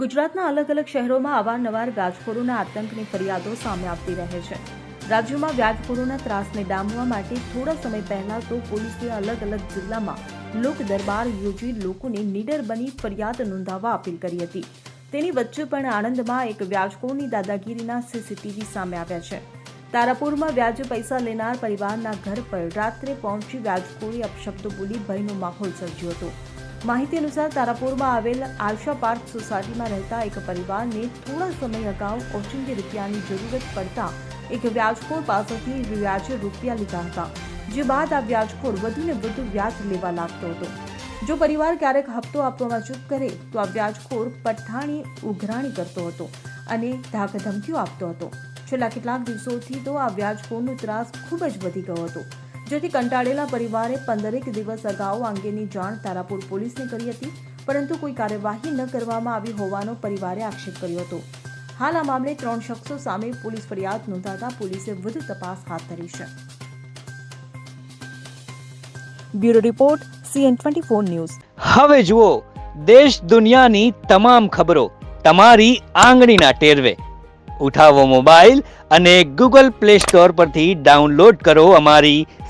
ગુજરાતના અલગ અલગ શહેરોમાં અવારનવાર વ્યાજખોરોના આતંકની ફરિયાદો સામે આવતી રહે છે. રાજ્યમાં વ્યાજખોરોના ત્રાસને ડામવા માટે થોડા સમય પહેલા તો પોલીસે અલગ અલગ જિલ્લામાં લોક દરબાર યોજી લોકોને નીડર બની ફરિયાદ નોંધાવવા અપીલ કરી હતી. તેની વચ્ચે પણ આણંદમાં એક વ્યાજખોરની દાદાગીરીના સીસીટીવી સામે આવ્યા છે. તારાપુરમાં વ્યાજે પૈસા લેનાર પરિવારના ઘર પર રાત્રે પહોંચી વ્યાજખોરી અપશબ્દો બોલી ભયનો માહોલ સર્જ્યો હતો. માહિતી અનુસાર તારાપુરમાં આવેલ આશા પાર્ક સોસાયટીમાં રહેતા એક પરિવારને થોડા સમય અગાઉ ઓચિંતી રૂપિયાની જરૂરત પડતા એક વ્યાજખોર પાસેથી વ્યાજે રૂપિયા લીધા હતા, જે બાદ આ વ્યાજખોર વધુને વધુ વ્યાજ લેવા લાગતો હતો. જો પરિવાર ક્યારેક હપ્તો આપવામાં ચૂક કરે, તો આ વ્યાજખોર પઠાણી ઉઘરાણી કરતો હતો અને ધાકધમકીઓ આપતો હતો. છેલ્લા કેટલાક દિવસોથી તો આ વ્યાજખોરનો ત્રાસ ખૂબ જ વધી ગયો હતો. જેથી કંટાળેલા પરિવારે પંદરેક દિવસ અગાઉ અંગેની જાણ તારાપુર પોલીસને કરી હતી, પરંતુ કોઈ કાર્યવાહી ન કરવામાં આવી હોવાનો પરિવારે આક્ષેપ કર્યો હતો. હાલ આ મામલે ત્રણ શખ્સો સામે પોલીસ ફરિયાદ નોંધાતા પોલીસે વધુ તપાસ હાથ ધરી છે. Bureau report, CN twenty four news. હવે જુઓ, દેશ દુનિયાની તમામ ખબરો તમારી આંગળીના ટેરવે. ઉઠાવો મોબાઈલ અને ગૂગલ પ્લે સ્ટોર પરથી ડાઉનલોડ કરો અમારી